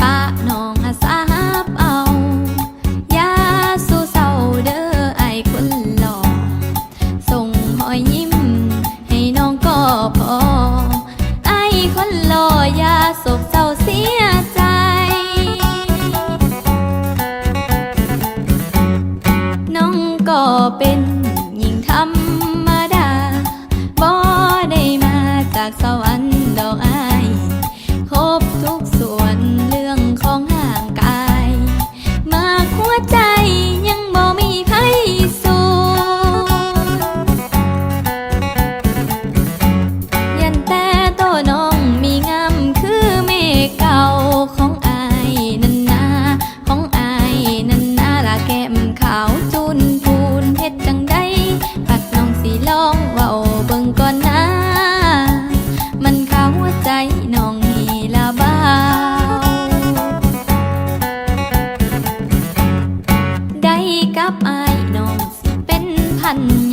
ปะน้องอาสาบเอายาสู้เศร้าเด้อไอคนหล่อส่งหอยยิ้ม ให้น้องก็พอ ไอคนหล่อยาสบเศร้าเสียใจน้องก็เป็นหญิงธรรมดาบ่ได้มาจากเศร้า 만나.